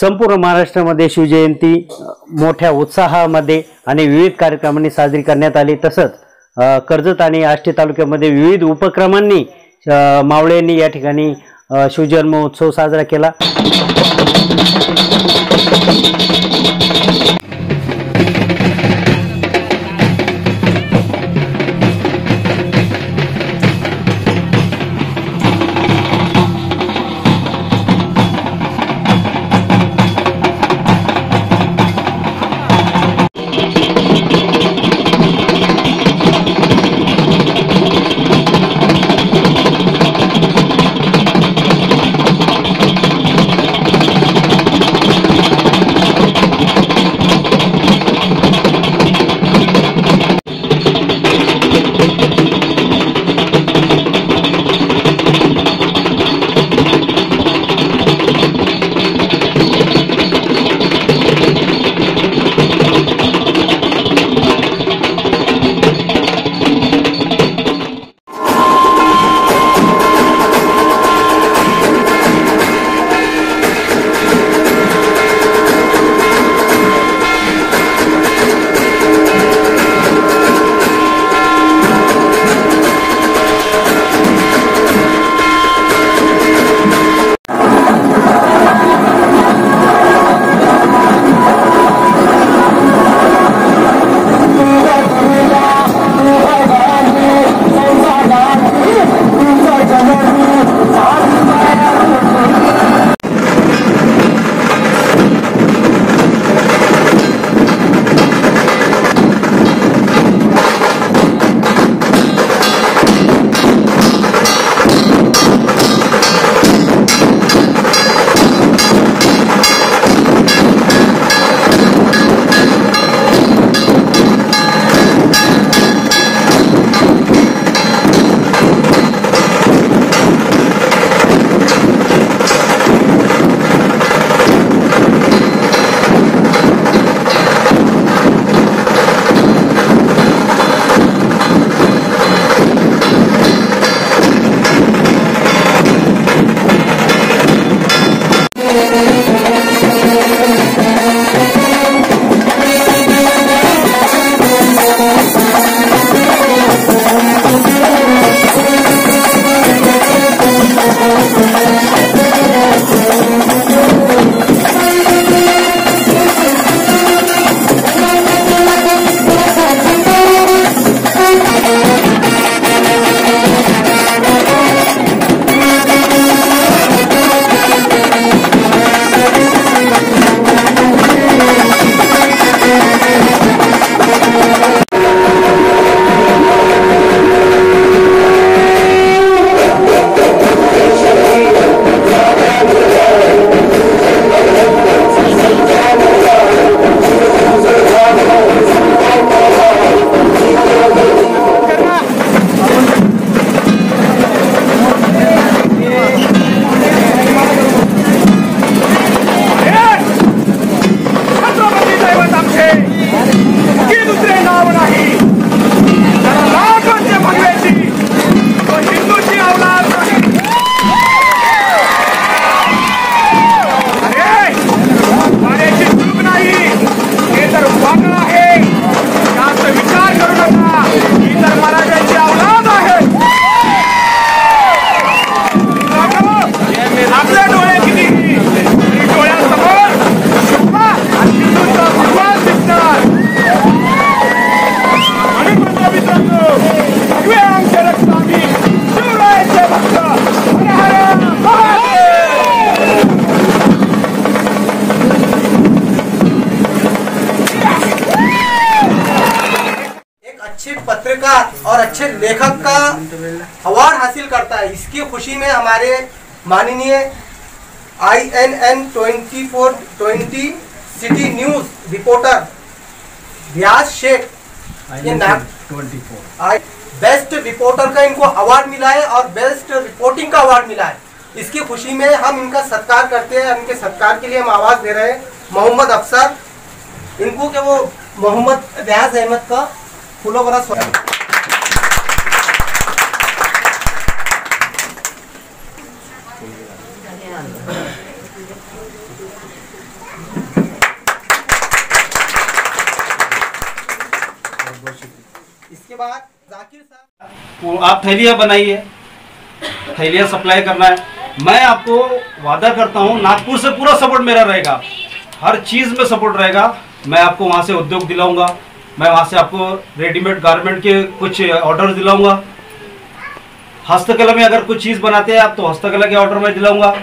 संपूर्ण महाराष्ट्रामध्ये शिवजयंती मोठ्या उत्साहामध्ये आणि विविध कार्यक्रमांनी साजरी करण्यात आली. तसंच कर्जत आणि आष्टी तालुक्यामध्ये विविध उपक्रमांनी मावळ्यांनी या ठिकाणी शिवजन्मोत्सव शिवजन्म उत्सव साजरा केला. Thank you. तर आहे. विचार करू नका. ही तर और अच्छे लेखक का अवार्ड हासिल करता है। इसकी खुशी में हमारे माननीय I N N twenty four twenty city news reporter Vyas Shaikh ये नाम आई बेस्ट रिपोर्टर का इनको अवार्ड मिला है और बेस्ट रिपोर्टिंग का अवार्ड मिला है। इसकी खुशी में हम इनका सत्कार करते हैं। इनके सत्कार के लिए हम आवाज़ दे रहे हैं। मोहम्मद अफसर इनको के वो मोहम्मद रियाज अहमद का फूलों भरा स्वागत वो आप थैलिया बनाइए। थैलिया सप्लाई करना है। मैं आपको वादा करता हूँ, नागपुर से पूरा सपोर्ट मेरा रहेगा। हर चीज़ में सपोर्ट रहेगा। मैं आपको वहाँ से उद्योग दिलाऊँगा। मैं वहाँ से आपको रेडीमेड गारमेंट के कुछ ऑर्डर दिलाऊँगा। हस्तकला में अगर कुछ चीज़ बनाते हैं आप तो हस्तकला के ऑर्डर में दिलाऊँगा।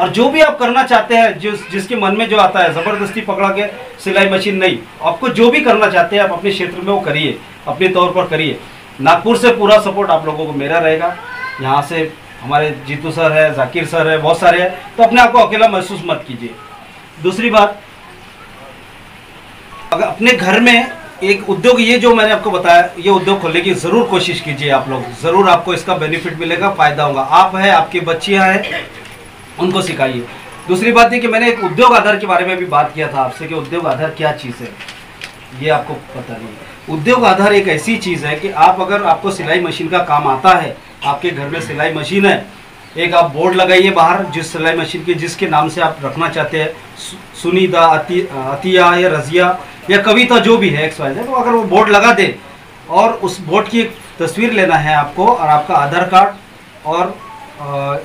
और जो भी आप करना चाहते हैं, जिस, जिसके मन में जो आता है, ज़बरदस्ती पकड़ा के सिलाई मशीन नहीं, आपको जो भी करना चाहते हैं, आप अपने क्षेत्र में वो करिए। अपने तौर पर करिए। नागपुर से पूरा सपोर्ट आप लोगों को मेरा रहेगा। यहाँ से हमारे जीतू सर है, जाकिर सर है, बहुत सारे हैं। तो अपने आप को अकेला महसूस मत कीजिए। दूसरी बात, अगर अपने घर में एक उद्योग, ये जो मैंने आपको बताया, ये उद्योग खोलने की ज़रूर कोशिश कीजिए आप लोग। ज़रूर आपको इसका बेनिफिट मिलेगा, फ़ायदा होगा। आप है, आपकी बच्चियाँ हैं, उनको सिखाइए। दूसरी बात ये कि मैंने एक उद्योग आधार के बारे में भी बात किया था आपसे कि उद्योग आधार क्या चीज़ है। ये आपको पता नहीं। उद्योग आधार एक ऐसी चीज़ है कि आप अगर आपको सिलाई मशीन का काम आता है, आपके घर में सिलाई मशीन है, एक आप बोर्ड लगाइए बाहर, जिस सिलाई मशीन के, जिसके नाम से आप रखना चाहते हैं, सु- सुनीता, अति, अतिया या रजिया या कविता जो भी है एक्स वाई तो अगर वो बोर्ड लगा दे और उस बोर्ड की एक तस्वीर लेना है आपको और आपका आधार कार्ड और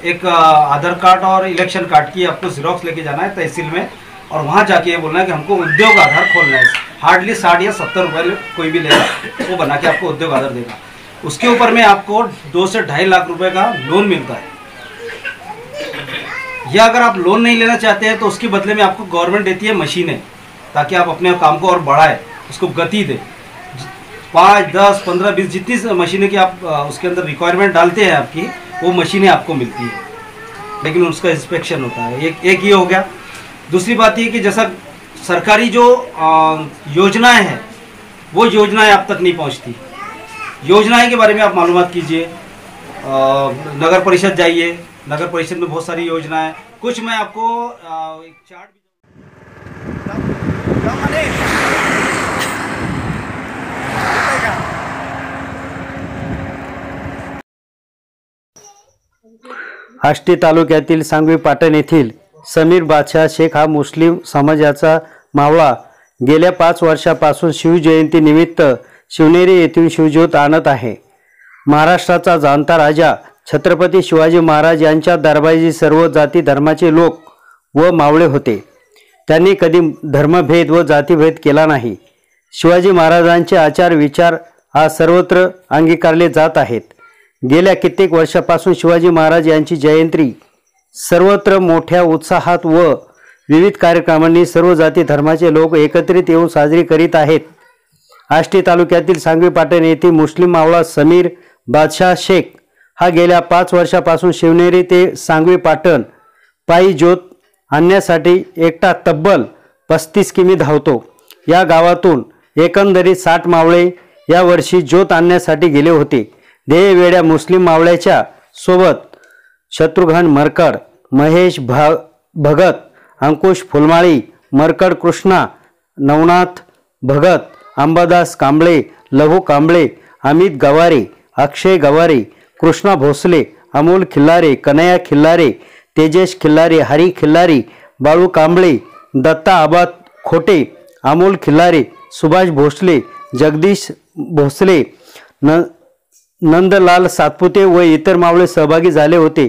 एक आधार कार्ड और इलेक्शन कार्ड की आपको जीरोक्स लेके जाना है तहसील में और वहाँ जाके ये बोलना है कि हमको उद्योग आधार खोलना है हार्डली साठ या सत्तर रुपये कोई भी लेगा, वो बना के आपको उद्योग आधार देगा। उसके ऊपर में आपको दो से ढाई लाख रुपए का लोन मिलता है। या अगर आप लोन नहीं लेना चाहते हैं तो उसके बदले में आपको गवर्नमेंट देती है मशीनें ताकि आप अपने काम को और बढ़ाए, उसको गति दे। पाँच, दस, पंद्रह, बीस, जितनी मशीनें की आप उसके अंदर रिक्वायरमेंट डालते हैं आपकी, वो मशीनें आपको मिलती है। लेकिन उसका इंस्पेक्शन होता है। एक एक ये हो गया। दूसरी बात ये कि जैसा सरकारी जो योजनाएँ हैं, वो योजनाएँ आप तक नहीं पहुँचती। योजनाएँ के बारे में आप मालूम कीजिए। नगर परिषद जाइए। नगर परिषद में बहुत सारी योजनाएँ। कुछ मैं आपको एक चार्ट भी आष्टी तालुक्यातील सांगवी पाटण येथील समीर बादशाह शेख हा मुस्लिम समाजाचा मावळा. गेल्या पाच वर्षापासून शिवजयंतीनिमित्त शिवनेरी येथून शिवज्योत आणत आहे. महाराष्ट्राचा जाणता राजा छत्रपती शिवाजी महाराज यांच्या दरबारी सर्व जाती धर्माचे लोक व मावळे होते. त्यांनी कधी धर्मभेद व जातीभेद केला नाही. शिवाजी महाराजांचे आचार विचार आज सर्वत्र अंगीकारले जात आहेत. गेल्या कित्येक वर्षापासून शिवाजी महाराज यांची जयंती सर्वत्र मोठ्या उत्साहात व विविध कार्यक्रमांनी सर्व जाती धर्माचे लोक एकत्रित येऊन साजरी करीत आहेत. आष्टी तालुक्यातील सांगवी पाटण येथील मुस्लिम मावळा समीर बादशाह शेख हा गेल्या पाच वर्षापासून शिवनेरी ते सांगवी पाटण पायी ज्योत आणण्यासाठी एकटा तब्बल पस्तीस किमी धावतो. या गावातून एकंदरीत साठ मावळे यावर्षी ज्योत आणण्यासाठी गेले होते. ध्येयवेड्या मुस्लिम मावळ्याच्या सोबत शत्रुघ्न मरकड महेश भा भगत अंकुश फुलमाळी मरकड कृष्णा नवनाथ भगत अंबादास कांबळे लघु कांबळे अमित गवारे अक्षय गवारे कृष्णा भोसले अमोल खिल्लारे कन्हैया खिल्लारे तेजेश खिल्लारे हरी खिल्लारी बाळू कांबळे दत्ता आबाद खोटे अमोल खिल्लारे सुभाष भोसले जगदीश भोसले न नंदलाल सातपुते व इतर मावळे सहभागी झाले होते.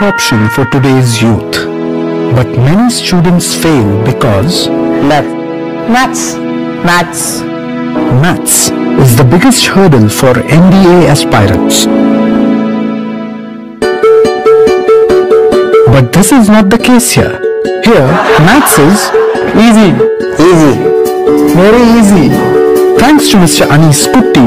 Option for today's youth. But many students fail because math Maths. Maths. maths is the biggest hurdle for MBA aspirants. But this is not the case here. Here, maths is easy. Easy. Very easy. Thanks to Mr. Anis Kutti,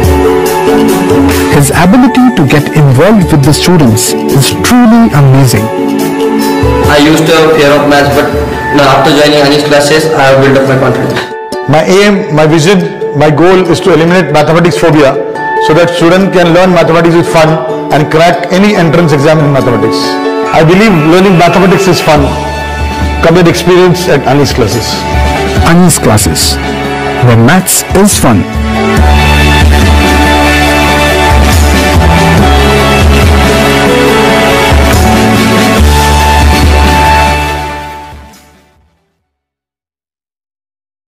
His ability to get involved with the students is truly amazing. I used to have fear of maths, but now after joining Anish classes, I have built up my confidence. My aim, my vision, my goal is to eliminate mathematics phobia so that students can learn mathematics with fun and crack any entrance exam in mathematics. I believe learning mathematics is fun. Come and experience at Anish classes. Ani's classes, where maths is fun.